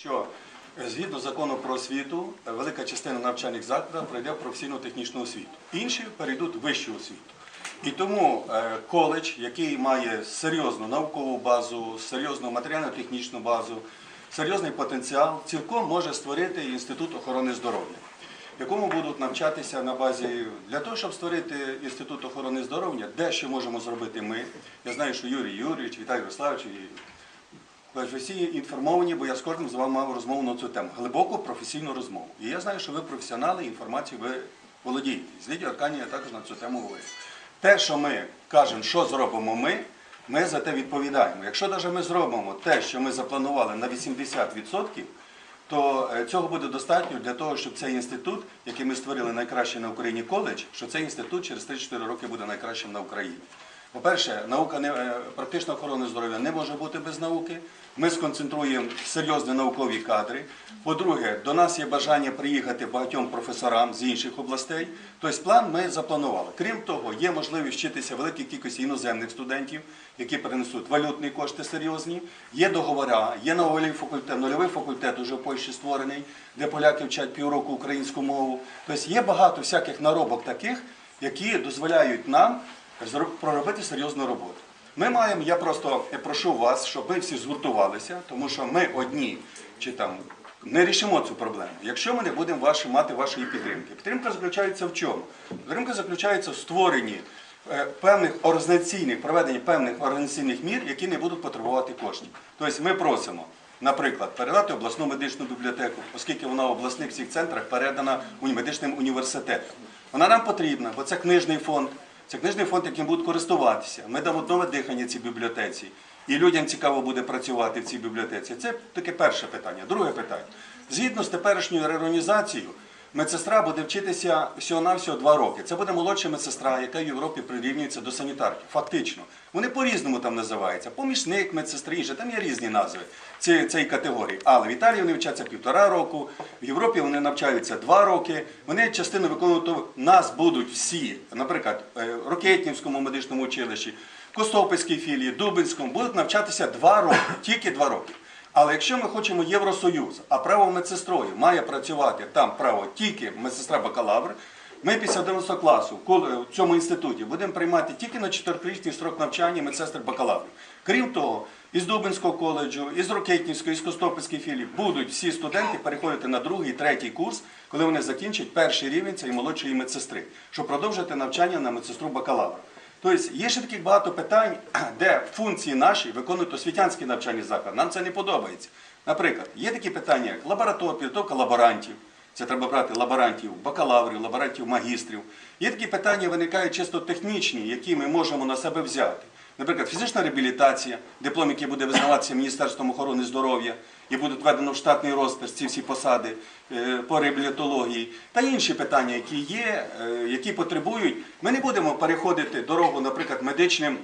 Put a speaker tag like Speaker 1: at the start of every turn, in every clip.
Speaker 1: Що згідно закону про освіту, велика частина навчальних закладів пройде професійно-технічну освіту. Інші перейдуть в вищу освіту. І тому е, коледж, який має серйозну наукову базу, серйозну матеріально-технічну базу, серйозний потенціал, цілком може створити інститут охорони здоров'я, якому будуть навчатися на базі для того, щоб створити інститут охорони здоров'я, дещо можемо зробити ми. Я знаю, що Юрій Юрійович, Віталій Ярославович і ви всі інформовані, бо я з кожним з вами мав розмову на цю тему. Глибоку професійну розмову. І я знаю, що ви професіонали, інформацію ви володієте. З Лідією Аркані я також на цю тему говорив. Те, що ми кажемо, що зробимо ми, ми за те відповідаємо. Якщо навіть ми зробимо те, що ми запланували на 80%, то е, цього буде достатньо для того, щоб цей інститут, який ми створили найкращий на Україні коледж, що цей інститут через 3-4 роки буде найкращим на Україні. По-перше, наука не е, практична охорона здоров'я не може бути без науки. Ми сконцентруємо серйозні наукові кадри. По-друге, до нас є бажання приїхати багатьом професорам з інших областей. Тобто план ми запланували. Крім того, є можливість вчитися великій кількості іноземних студентів, які принесуть валютні кошти серйозні. Є договора, є нульовий факультет, нульовий факультет уже в Польщі створений, де поляки вчать півроку українську мову. Тобто є багато всяких наробок таких, які дозволяють нам проробити серйозну роботу. Ми маємо, я просто прошу вас, щоб ми всі згуртувалися, тому що ми одні чи там не рішимо цю проблему, якщо ми не будемо ваші, мати вашої підтримки. Підтримка заключається в чому? Підтримка заключається в створенні е, певних організаційних, проведенні певних організаційних мір, які не будуть потребувати коштів. Тобто ми просимо, наприклад, передати обласну медичну бібліотеку, оскільки вона в обласних всіх центрах передана медичним університетам. Вона нам потрібна, бо це книжний фонд. Це книжний фонд, яким будуть користуватися. Ми дамо нове дихання цій бібліотеці. І людям цікаво буде працювати в цій бібліотеці. Це таке перше питання. Друге питання. Згідно з теперішньою реорганізацією, медсестра буде вчитися всього-навсього два роки. Це буде молодша медсестра, яка в Європі прирівнюється до санітарки. Фактично. Вони по-різному там називаються. Помічник, медсестри, інше. Там є різні назви цієї, категорії. Але в Італії вони вчаться півтора року, в Європі вони навчаються два роки. Вони частину виконують, то нас будуть всі, наприклад, е, в Рокетнівському медичному училищі, Костопільській філії, Дубинському, будуть навчатися два роки, тільки два роки. Але якщо ми хочемо Євросоюз, а право медсестрою має працювати там право тільки медсестра бакалавр, ми після 90 класу в цьому інституті будемо приймати тільки на 4-річний строк навчання медсестер бакалаврів. Крім того, із Дубинського коледжу, із Рокетнівської, із Костопільської філії будуть всі студенти переходити на другий, третій курс, коли вони закінчать перший рівень цієї молодшої медсестри, щоб продовжити навчання на медсестру бакалавра. Тобто є ще таких багато питань, де функції наші виконують освітянські навчальні заклади. Нам це не подобається. Наприклад, є такі питання, як лабораторія, підготовка лаборантів. Це треба брати лаборантів, бакалаврів, лаборантів, магістрів. Є такі питання, виникають чисто технічні, які ми можемо на себе взяти. Наприклад, фізична реабілітація, диплом, який буде визнаватися Міністерством охорони здоров'я, і буде введено в штатний розпис ці всі посади е, по реабілітології, та інші питання, які є, е, які потребують. Ми не будемо переходити дорогу, наприклад, медичним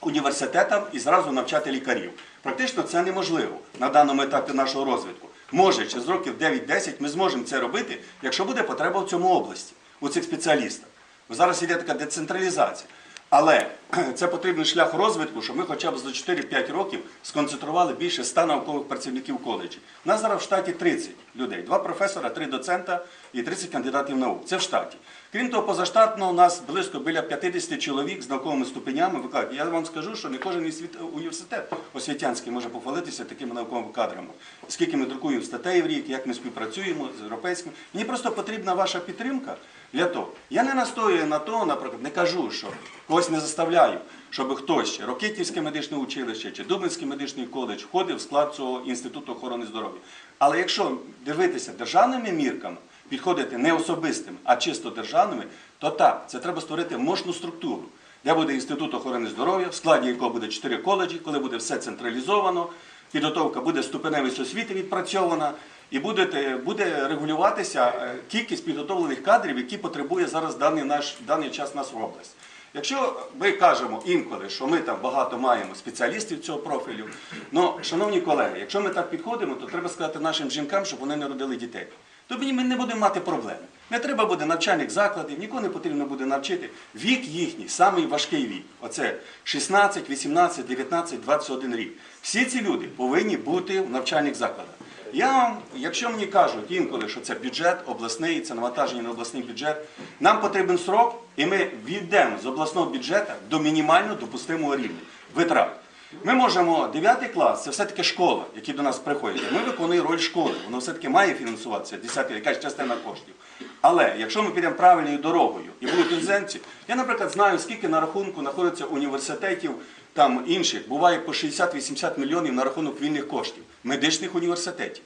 Speaker 1: університетам і зразу навчати лікарів. Практично це неможливо на даному етапі нашого розвитку. Може, через років 9-10 ми зможемо це робити, якщо буде потреба в цьому області, у цих спеціалістах. Зараз іде така децентралізація. Але це потрібний шлях розвитку, щоб ми хоча б за 4-5 років сконцентрували більше 100 наукових працівників коледжі. У нас зараз в штаті 30 людей, два професора, три доцента і 30 кандидатів наук. Це в штаті. Крім того, позаштатно у нас близько біля 50 чоловік з науковими ступенями викладають. Я вам скажу, що не кожен університет освітянський може похвалитися такими науковими кадрами. Скільки ми друкуємо статей в рік, як ми співпрацюємо з європейськими. Мені просто потрібна ваша підтримка для того. Я не настоюю на то, наприклад, не кажу, що когось не заставляю, щоб хтось ще Рокетівське медичне училище чи Дубинський медичний коледж входив в склад цього інституту охорони здоров'я. Але якщо дивитися державними мірками, підходити не особистими, а чисто державними, то так, це треба створити мощну структуру, де буде інститут охорони здоров'я, в складі якого буде 4 коледжі, коли буде все централізовано, підготовка буде ступеневість освіти відпрацьована, і буде, буде регулюватися е, кількість підготовлених кадрів, які потребує зараз даний наш даний час нас область. Якщо ми кажемо інколи, що ми там багато маємо спеціалістів цього профілю, ну, шановні колеги, якщо ми так підходимо, то треба сказати нашим жінкам, щоб вони не родили дітей. То ми не будемо мати проблеми. Не треба буде навчальних закладів, нікого не потрібно буде навчити. Вік їхній, самий важкий вік. Оце 16, 18, 19, 21 рік. Всі ці люди повинні бути в навчальних закладах. я якщо мені кажуть інколи, що це бюджет обласний, це навантаження на обласний бюджет, нам потрібен срок, і ми війдемо з обласного бюджету до мінімально допустимого рівня витрат. Ми можемо 9 клас, це все-таки школа, які до нас приходять. Ми виконуємо роль школи, воно все-таки має фінансуватися, 10 якась частина коштів. Але якщо ми підемо правильною дорогою і будуть іноземці, я, наприклад, знаю, скільки на рахунку знаходиться університетів там інших, буває по 60-80 мільйонів на рахунок вільних коштів, медичних університетів,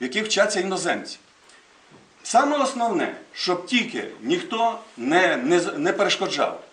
Speaker 1: в яких вчаться іноземці. Саме основне, щоб тільки ніхто не, не, не перешкоджав.